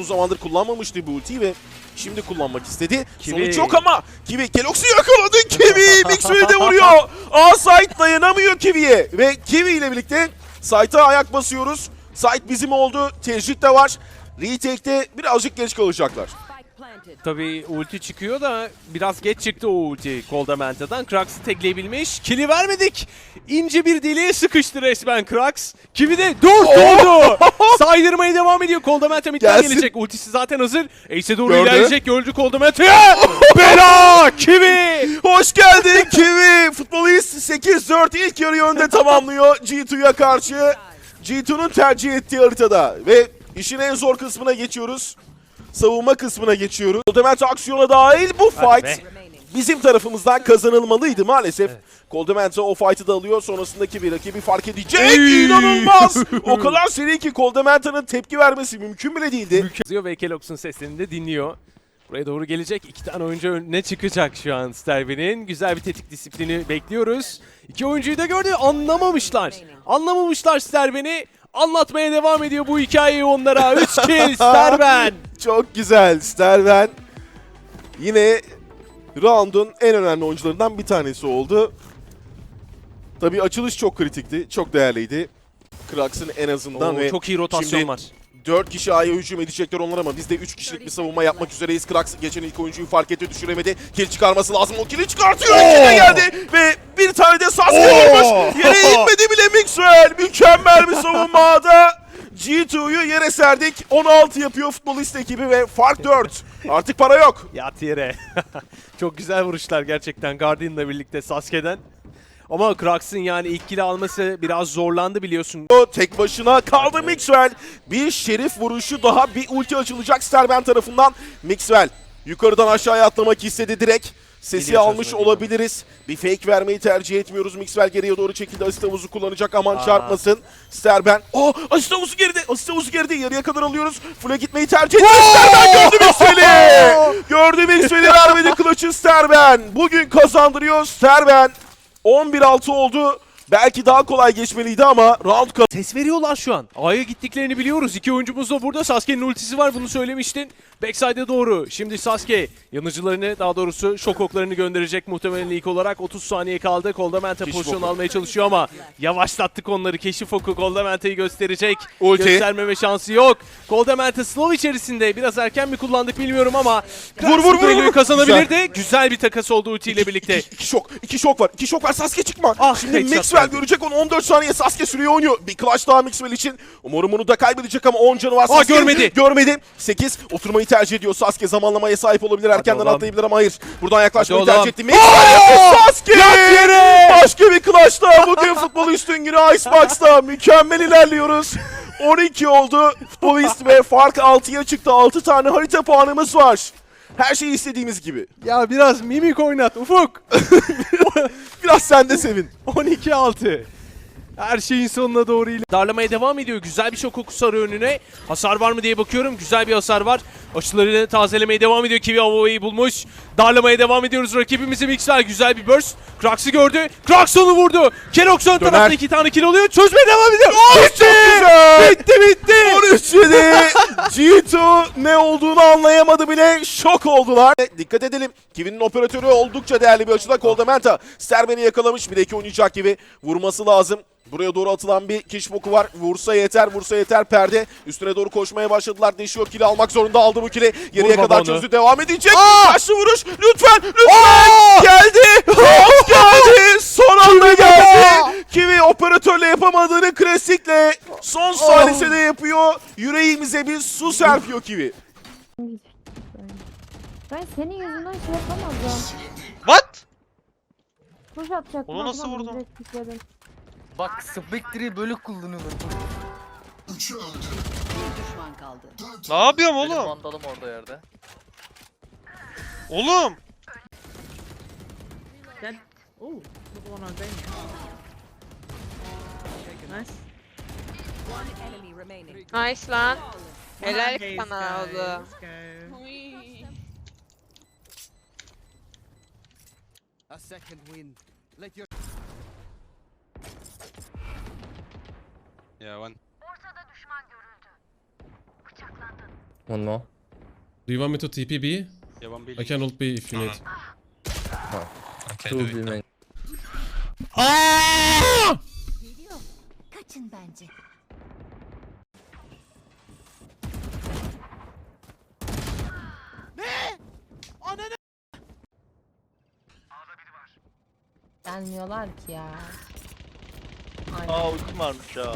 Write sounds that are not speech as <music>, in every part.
Uzun zamandır kullanmamıştı bu ultiyi ve şimdi kullanmak istedi. Kiwi. Sonuç yok ama Kiwi Kelox'u yakaladı. Kiwi <laughs> Mixwell'i de vuruyor. A site dayanamıyor Kiwi'ye ve Kiwi ile birlikte site'a ayak basıyoruz. Site bizim oldu. Tecrit de var. Retake'de birazcık geç kalacaklar. Tabii ulti çıkıyor da biraz geç çıktı o ulti Koldamenta'dan. Krax'ı tekleyebilmiş. Kili vermedik. İnce bir deliğe sıkıştı resmen Krax. Kimi de 4 oldu. <laughs> Saydırmaya devam ediyor. Koldamenta midden Gelsin. gelecek. Ultisi zaten hazır. Ace'e doğru Gördü. ilerleyecek. Gördü Koldamenta'ya. <laughs> Bela! Kiwi! Hoş geldin Kiwi. Futbolist 8-4 ilk yarıyı önde <laughs> tamamlıyor G2'ya karşı. G2'nun tercih ettiği haritada ve işin en zor kısmına geçiyoruz. Savunma kısmına geçiyoruz. Koldement aksiyona dahil bu fight bizim tarafımızdan kazanılmalıydı maalesef. Koldement o fight'ı da alıyor. Sonrasındaki bir rakibi fark edecek. Ey! İnanılmaz. o <laughs> kadar seri ki Koldement'ın tepki vermesi mümkün bile değildi. Yazıyor ve Kelox'un seslerini de dinliyor. Buraya doğru gelecek. İki tane oyuncu önüne çıkacak şu an Sterben'in. Güzel bir tetik disiplini bekliyoruz. İki oyuncuyu da gördü. Anlamamışlar. Anlamamışlar Sterben'i. Anlatmaya devam ediyor bu hikayeyi onlara. 3 kill <laughs> Sterben. Çok güzel. Sterven yine round'un en önemli oyuncularından bir tanesi oldu. Tabii açılış çok kritikti. Çok değerliydi. Krax'ın en azından Oo, ve çok iyi rotasyon var. 4 kişi A'ya hücum edecekler onlar ama biz de 3 kişilik bir savunma yapmak üzereyiz. Krax geçen ilk oyuncuyu fark etti düşüremedi. Kill çıkarması lazım. O kill'i çıkartıyor. İçine geldi ve bir tane de Sasuke vurmuş. Yere inmedi bile Mixwell. Mükemmel bir savunmada. G2'yu yere serdik. 16 yapıyor futbolist ekibi ve fark 4. Artık para yok. <laughs> Yat yere. <laughs> çok güzel vuruşlar gerçekten Guardian'la birlikte Sasuke'den. Ama Krax'ın yani ilk kill'i alması biraz zorlandı biliyorsun. O Tek başına kaldı Mixwell. Bir şerif vuruşu daha bir ulti açılacak Sterben tarafından. Mixwell yukarıdan aşağıya atlamak istedi direkt. Sesi Geliyor almış çözme, olabiliriz. Bir fake vermeyi tercih etmiyoruz. Mixwell geriye doğru çekildi. Asist havuzu kullanacak. Aman Aa. çarpmasın. Sterben. Oh asist havuzu geride. Asist havuzu geride. Yarıya kadar alıyoruz. Full'e gitmeyi tercih etti. Sterben gördü Mixwell'i. gördü Mixwell'i vermedi Clutch'ı Sterben. Bugün kazandırıyor Sterben. 11-6 oldu. Belki daha kolay geçmeliydi ama round Ses veriyorlar şu an. A'ya gittiklerini biliyoruz. İki oyuncumuz da burada. Sasuke'nin ultisi var bunu söylemiştin. Backside'e doğru. Şimdi Sasuke yanıcılarını daha doğrusu şok oklarını gönderecek muhtemelen ilk olarak. 30 saniye kaldı. Koldamenta Keşif pozisyon almaya çalışıyor ama yavaşlattık onları. Keşif oku Koldamenta'yı gösterecek. Ulti. Göstermeme şansı yok. Koldamenta slow içerisinde. Biraz erken mi kullandık bilmiyorum ama Vur, vur, vur, vur. kazanabilirdi. Güzel. bir takas oldu ultiyle birlikte. İki, iki şok. iki şok var. İki şok var. Sasuke çıkma. Ah, Şimdi headshot Maxwell görecek onu. 14 saniye Sasuke sürüyor oynuyor. Bir clutch daha Maxwell için. Umarım onu da kaybedecek ama 10 canı var. Sasuke görmedi. Görmedi. 8. Oturmayı tercih ediyor. Sasuke zamanlamaya sahip olabilir. Erkenden atlayabilir ama hayır. Buradan yaklaşmayı Hadi tercih etti. Maxwell Sasuke. Başka bir clutch daha. Bugün futbol üstün günü Icebox'ta. Mükemmel ilerliyoruz. 12 oldu. Futbolist ve fark 6'ya çıktı. 6 tane harita puanımız var. Her şey istediğimiz gibi. Ya biraz mimik oynat Ufuk. <laughs> Biraz sen de sevin. 12-6. Her şeyin sonuna doğru ile. Darlamaya devam ediyor. Güzel bir şok kokusu arıyor önüne. Hasar var mı diye bakıyorum. Güzel bir hasar var. Açılarını tazelemeye devam ediyor. Kiwi Avova'yı bulmuş. Darlamaya devam ediyoruz. Rakibimizi Mixwell güzel bir burst. Krax'ı gördü. Krax onu vurdu. Kerox ön tarafta iki tane kill oluyor. Çözmeye devam ediyor. Çok güzel. Bitti bitti. 13 yedi. <laughs> G2 ne olduğunu anlayamadı bile. Şok oldular. Dikkat edelim. Kivi'nin operatörü oldukça değerli bir açıda. Koldamenta Sterben'i yakalamış. Bir de iki oynayacak gibi vurması lazım. Buraya doğru atılan bir kiş boku var. Vursa yeter, vursa yeter perde. Üstüne doğru koşmaya başladılar. Deşiyor kili almak zorunda aldı bu kili. Geriye kadar çözdü. Devam edecek. Kaçlı vuruş. Lütfen, lütfen. Geldi. Round geldi. Son yapamadığını klasikle son saniyede yapıyor. Yüreğimize bir su serpiyor Kivi. Ben senin yüzünden şey yapamadım. What? Tuş atacaktım. Onu nasıl vurdun? direkt. Bak Spectre'yi böyle kullanıyorlar. Düşman kaldı. Ne yapıyorum Benim oğlum? mandalım orada yerde. Oğlum! Oh, the one on Ben. Nice. One enemy remaining. Nice lan. Helal Okay, sana Sky, oğlum. let's go. A second win. Let your Yeah, one. One more. Do you want me to TP B? Yeah, one B. I can ult B if you need. Two B main. Kaçın bence. Gelmiyorlar ki ya. Aa uykum varmış ya.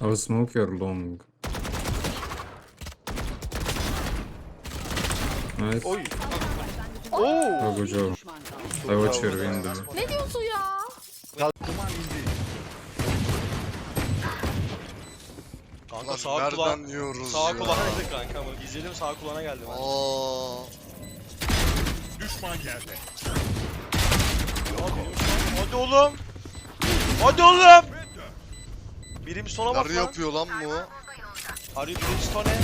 I will smoke your long. Nice. Oy. Düşman kaldı. I watch your window. Ne diyorsun ya? Kanka sağ kulağına. yiyoruz Sağ kulağına geldi kanka ama izledim sağ kulağına geldi ben. Aa. Hadi oğlum. Hadi oğlum. Birim sona bak Yarı lan. yapıyor lan bu. Are you Brimstone?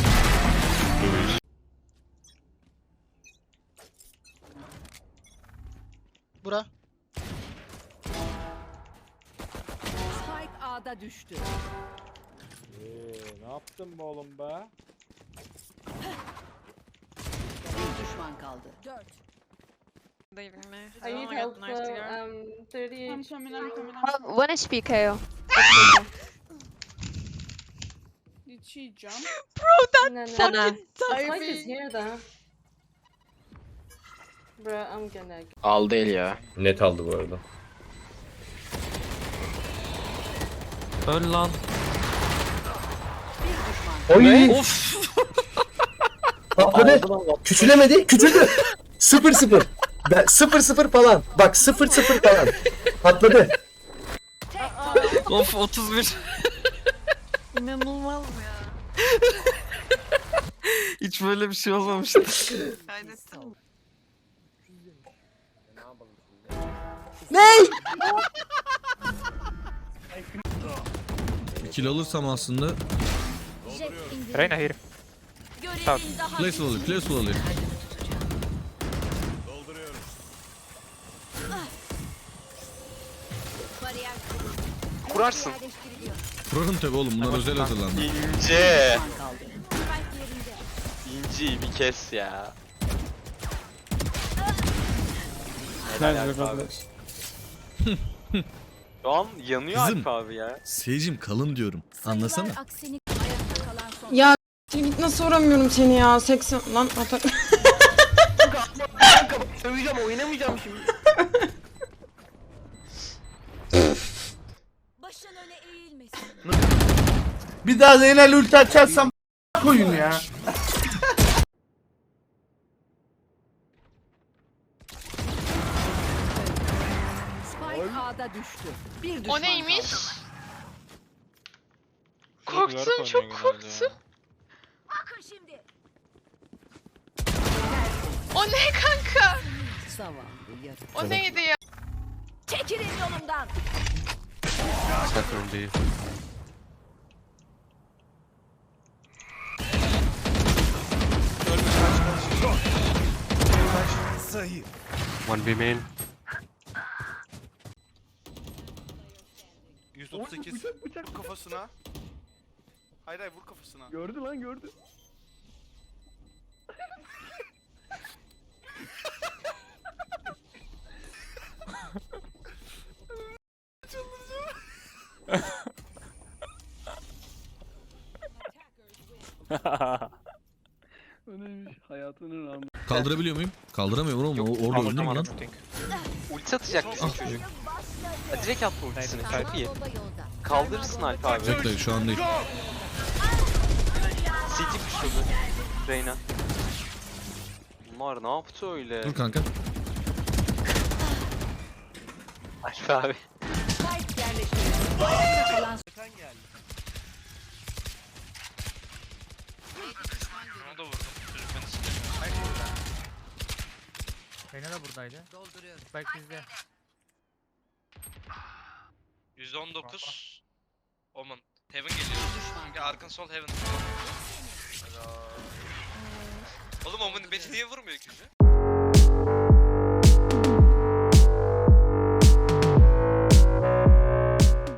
Bura. Spike A'da düştü. ne yaptın be oğlum be? Bir düşman kaldı. Dört. I need help. um, 30 I'm coming, I'm coming. One HP KO. Did she jump? Bro, that fucking diving. here though. Bro, I'm gonna Al değil ya. Net aldı bu arada. Öl lan. Oy! Of! Patladı. Küçülemedi. Küçüldü. 0 0. Ben 0 0 falan. Bak 0 0 falan. Patladı. Of 31. İnanılmaz ya. Hiç böyle bir şey olmamıştı. Bir kill alırsam aslında. Reyna here. Play slowly, play slowly. Kurarsın. Kurarım tabi oğlum bunlar özel hazırlandı. İnce. İnci bir kes ya. Helal Alp abi. <laughs> Şu an yanıyor Kızım. Alp abi ya. Seyircim kalın diyorum. Anlasana. Aksini Ayakta kalan son. Ya git nasıl vuramıyorum seni ya? 80 lan atak. Söveceğim oynamayacağım şimdi. <laughs> başın öne eğilmesin. Bir daha Zeynel ulti açarsam koyun ya. Spike A'da düştü. Bir düşman O neymiş? kaldı. Korktum çok korktum. Bakın şimdi. O ne kanka? Zavallı yarı. O neydi ya? Çekilin yolumdan. One B main. 138. Vur kafasına. Hayır hayır vur kafasına. Gördü lan gördü. Kaldırabiliyor muyum? Kaldıramıyorum oğlum. O- Orada öldüm lan. Ulti atacak bizim çocuk. Ha, direkt attı ultisini çok iyi. Kaldırırsın Alp abi. Bekle şu an değil. CT pushladı. Reyna. Bunlar ne yaptı öyle? Dur kanka. Alp abi. Yerleştirildi. Ayakta kalan Reyna da buradaydı. dolduruyorum. Spike bizde. 119. Oman. Heaven geliyor. Kanka arkın sol Heaven. Oğlum Oman beni niye vurmuyor ki?